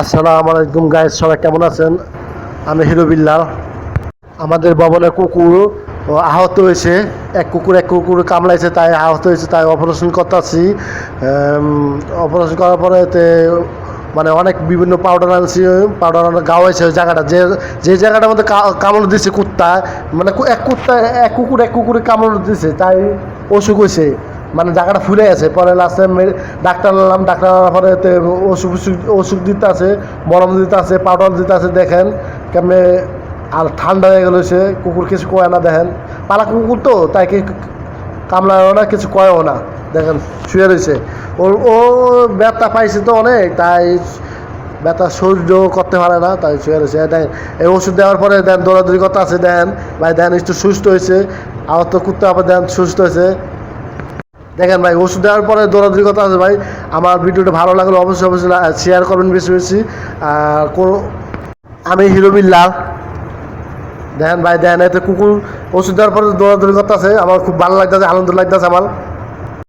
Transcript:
আসসালামু আলাইকুম গাইজ সবাই কেমন আছেন? আমি হিরো বিল্লাল। আমাদের ভবনে কুকুর আহত হয়েছে। এক কুকুর এক কুকুর কামড়াইছে, তাই আহত হয়েছে, তাই অপারেশন করতেছি। অপারেশন করার পরে মানে অনেক বিভিন্ন পাউডার আনছি পাউডার আনা গাও হয়েছে ওই জায়গাটা। যে যে জায়গাটার মধ্যে কামড় দিছে কুত্তা মানে এক কুত্তা, এক কুকুর, এক কুকুরে কামড় দিছে, তাই অসুখ হয়েছে মানে জায়গাটা ফুলে গেছে। পরে লাস্টে ডাক্তার নিলাম ডাক্তার আনার পরে ওষুধ ওষুধ দিতে আছে মলম দিতে আছে পাউডার দিতে আছে, দেখেন কেমনে আর ঠান্ডা হয়ে গেল সে, কুকুর কিছু কয় না দেখেন। পালা কুকুর তো, তাই কি কামড়ায়ও না কিছু কয়ও না, দেখেন, শুয়ে রয়েছে। ওর ও ব্যথা পাইছে তো অনেক, তাই ব্যথা সহ্য করতে পারে না, তাই শুয়ে রয়েছে। দেখেন, এই ওষুধ দেওয়ার পরে দেন দৌড়াদৌড়ি করতে আছে, দেন, ভাই দেন, একটু সুস্থ হয়েছে। আহত কুত্তে আবার দেন, সুস্থ হয়েছে। দেখেন ভাই, ওষুধ দেওয়ার পরে দৌড়াদৌড়ি কথা আছে ভাই। আমার ভিডিওটা ভালো লাগলে অবশ্যই অবশ্যই শেয়ার করবেন বেশি বেশি। আর কোনো আমি হিরোবিল্লা দেখেন ভাই, দেখেন, এতে কুকুর ওষুধ দেওয়ার পরে দৌড়াদৌড়ি কথা আছে আমার খুব ভালো লাগতেছে, আনন্দ লাগতেছে আমার।